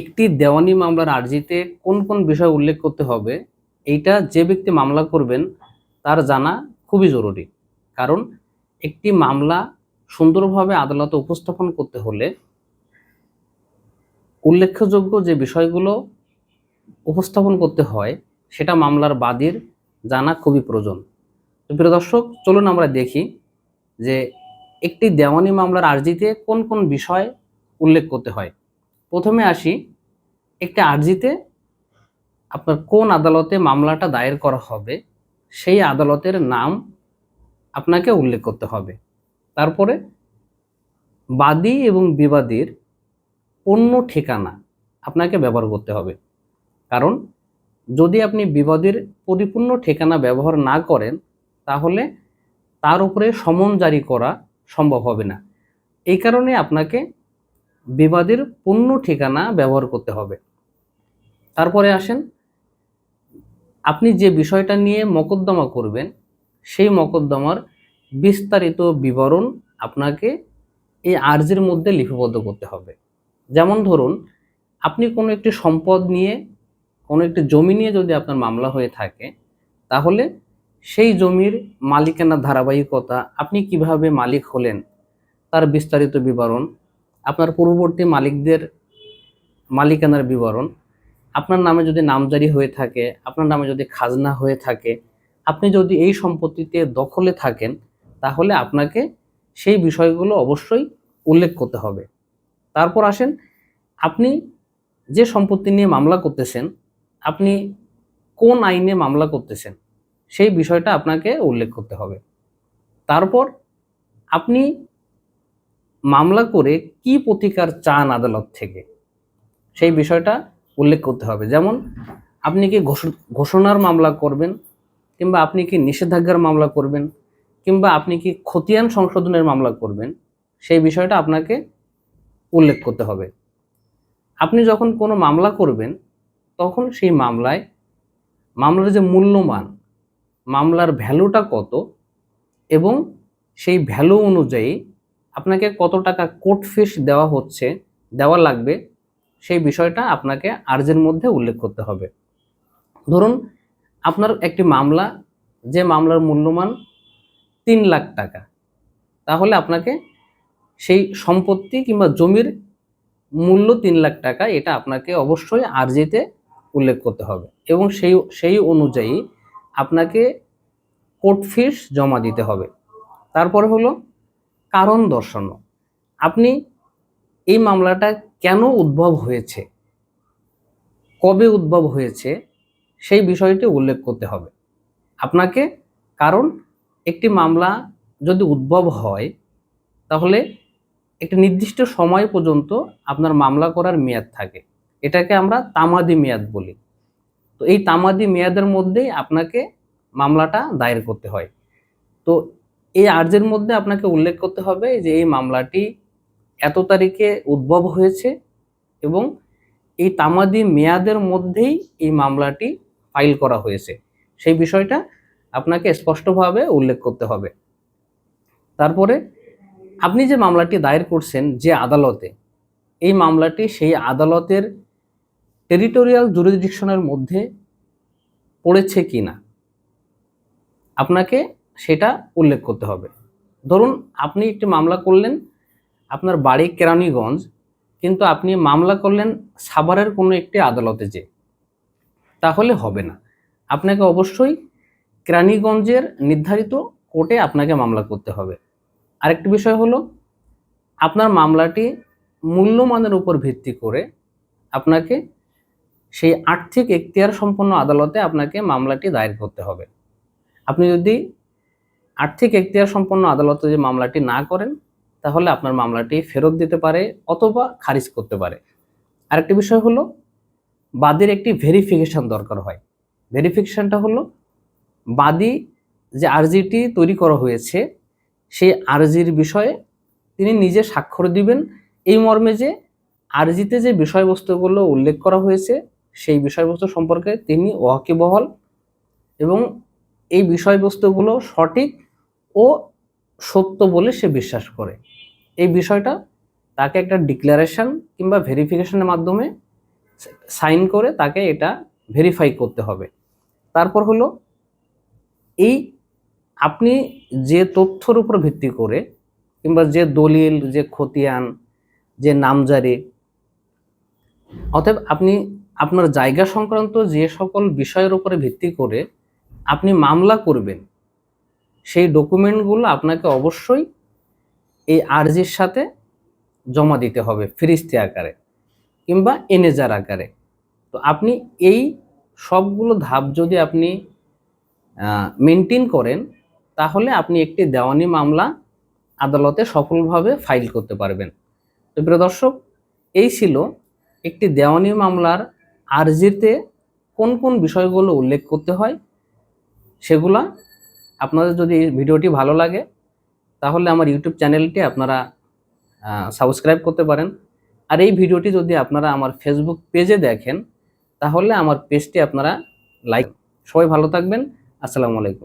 একটি দেওয়ানি মামলার আর্জিতে কোন কোন বিষয় উল্লেখ করতে হবে, এইটা যে ব্যক্তি মামলা করবেন তার জানা খুবই জরুরি। কারণ একটি মামলা সুন্দরভাবে আদালতে উপস্থাপন করতে হলে উল্লেখযোগ্য যে বিষয়গুলো উপস্থাপন করতে হয়, সেটা মামলার বাদীর জানা খুবই প্রয়োজন। তো প্রিয় দর্শক, চলুন আমরা দেখি যে একটি দেওয়ানি মামলার আর্জিতে কোন কোন বিষয় উল্লেখ করতে হয়। প্রথমে আসি, একটি আর্জিতে আপনার কোন আদালতে মামলাটা দায়ের করা হবে, সেই আদালতের নাম আপনাকে উল্লেখ করতে হবে। তারপরে বাদী এবং বিবাদীর অন্য ঠিকানা আপনাকে ব্যবহার করতে হবে। কারণ যদি আপনি বিবাদীর পরিপূর্ণ ঠিকানা ব্যবহার না করেন, তাহলে তার উপরে সমন জারি করা সম্ভব হবে না। এই কারণে আপনাকে বিবাদের পূর্ণ ঠিকানা ব্যবহার করতে হবে। তারপরে আসেন, আপনি যে বিষয়টা নিয়ে মকদ্দমা করবেন, সেই মকদ্দমার বিস্তারিত বিবরণ আপনাকে এই আর্জির মধ্যে লিপিবদ্ধ করতে হবে। যেমন ধরুন, আপনি কোনো একটি সম্পদ নিয়ে, কোনো একটি জমি নিয়ে যদি আপনার মামলা হয়ে থাকে, তাহলে সেই জমির মালিকানার ধারাবাহিকতা আপনি কীভাবে মালিক হলেন, তার বিস্তারিত বিবরণ আপনার পূর্ববর্তী মালিকদের মালিকানার বিবরণ, আপনার নামে যদি নামজারি হয়ে থাকে, আপনার নামে যদি খাজনা হয়ে থাকে, আপনি যদি এই সম্পত্তিতে দখলে থাকেন, তাহলে আপনাকে সেই বিষয়গুলো অবশ্যই উল্লেখ করতে হবে। তারপর আসেন, আপনি যে সম্পত্তি নিয়ে মামলা করতেছেন, আপনি কোন আইনে মামলা করতেছেন, সেই বিষয়টা আপনাকে উল্লেখ করতে হবে। তারপর আপনি মামলা করে কি প্রতিকার চান আদালত থেকে? সেই বিষয়টা উল্লেখ করতে হবে। যেমন, আপনি কি ঘোষ- ঘোষণার মামলা করবেন, কিংবা আপনি কি নিষেধাজ্ঞার মামলা করবেন, কিংবা আপনি কি খতিয়ান সংশোধনের মামলা করবেন, সেই বিষয়টা আপনাকে উল্লেখ করতে হবে। আপনি যখন কোনো মামলা করবেন, তখন সেই মামলায়, মামলার যে মূল্যমান, মামলার ভ্যালুটা কত, এবং সেই ভ্যালু অনুযায়ী আপনাকে কত টাকা কোর্ট ফিস দেওয়া হচ্ছে, দেওয়া লাগবে, সেই বিষয়টা আপনাকে আর্জের মধ্যে উল্লেখ করতে হবে। ধরুন, আপনার একটি মামলা, যে মামলার মূল্যমান তিন লাখ টাকা, তাহলে আপনাকে সেই সম্পত্তি কিংবা জমির মূল্য তিন লাখ টাকা, এটা আপনাকে অবশ্যই আর্জিতে উল্লেখ করতে হবে। এবং সেই সেই অনুযায়ী আপনাকে কোর্ট ফিস জমা দিতে হবে। তারপরে হলো কারণ দর্শানো। আপনি এই মামলাটা কেন উদ্ভব হয়েছে? কবে উদ্ভব হয়েছে? সেই বিষয়টি উল্লেখ করতে হবে। আপনাকে কারণ একটি মামলা যদি উদ্ভব হয়, তাহলে একটি নির্দিষ্ট সময় পর্যন্ত আপনার মামলা করার মেয়াদ থাকে। এটাকে আমরা তামাদি মেয়াদ বলি। তো এই তামাদি মেয়াদের মধ্যেই আপনাকে মামলাটা দায়ের করতে হয়। তো এই আর্জের মধ্যে আপনাকে উল্লেখ করতে হবে যে এই মামলাটি এত তারিখে উদ্ভব হয়েছে এবং এই তামাদি মেয়াদের মধ্যেই এই মামলাটি ফাইল করা হয়েছে। সেই বিষয়টা আপনাকে স্পষ্টভাবে উল্লেখ করতে হবে। তারপরে আপনি যে মামলাটি দায়ের করছেন যে আদালতে, এই মামলাটি সেই আদালতের টেরিটোরিয়াল জুরিডিকশনের মধ্যে পড়েছে কি না আপনাকে সেটা উল্লেখ করতে হবে। ধরুন, আপনি একটি মামলা করলেন আপনার বাড়ি কেরানীগঞ্জ, কিন্তু আপনি মামলা করলেন সাভারের কোনো একটি আদালতে যে। তাহলে হবে না। আপনাকে অবশ্যই কেরানীগঞ্জের নির্ধারিত কোর্টে আপনাকে মামলা করতে হবে। আরেকটি বিষয় হলো, আপনার মামলাটি মূল্যমানের উপর ভিত্তি করে আপনাকে সেই আর্থিক এখতিয়ার সম্পন্ন আদালতে আপনাকে মামলাটি দায়ের করতে হবে। আপনি যদি আর্থিক এখতিয়ার সম্পন্ন আদালতে যে মামলাটি না করেন, তাহলে আপনার মামলাটি ফেরত দিতে পারে অথবা খারিজ করতে পারে। আরেকটি বিষয় হলো, বাদীর একটি ভেরিফিকেশান দরকার হয়। ভেরিফিকেশানটা হলো, বাদী যে আর্জিটি তৈরি করা হয়েছে, সেই আর্জির বিষয়ে তিনি নিজে স্বাক্ষর দিবেন। এই মর্মে যে আর্জিতে যে বিষয়বস্তুগুলো উল্লেখ করা হয়েছে, সেই বিষয়বস্তু সম্পর্কে তিনি ওয়াকিবহল এবং এই বিষয়বস্তুগুলো সঠিক ও সত্য বলে সে বিশ্বাস করে। এই বিষয়টা তাকে একটা ডিক্লারেশন কিংবা ভেরিফিকেশনের মাধ্যমে সাইন করে তাকে এটা ভেরিফাই করতে হবে। তারপর হলো, এই আপনি যে তথ্যর উপর ভিত্তি করে কিংবা যে দলিল, যে খতিয়ান, যে নামজারি, অতএব আপনি আপনার জায়গা সংক্রান্ত যে সকল বিষয়ের উপরে ভিত্তি করে আপনি মামলা করবেন সেই ডকুমেন্টগুলো আপনাকে অবশ্যই এই আর্জির সাথে জমা দিতে হবে ফিরিস্তি আকারে কিংবা এনেজার আকারে। তো আপনি এই সবগুলো ধাপ যদি আপনি মেনটেন করেন, তাহলে আপনি একটি দেওয়ানি মামলা আদালতে সফলভাবে ফাইল করতে পারবেন। তো প্রিয় দর্শক, এই ছিল একটি দেওয়ানি মামলার আর্জিতে কোন কোন বিষয়গুলো উল্লেখ করতে হয়, সেগুলা আপনাদের যদি ভিডিওটি ভালো লাগে, তাহলে আমার ইউটিউব চ্যানেলটি আপনারা সাবস্ক্রাইব করতে পারেন। আর এই ভিডিওটি যদি আপনারা আমার ফেসবুক পেজে দেখেন, তাহলে আমার পেজটি আপনারা লাইক সবাই ভালো থাকবেন। আসসালামু আলাইকুম।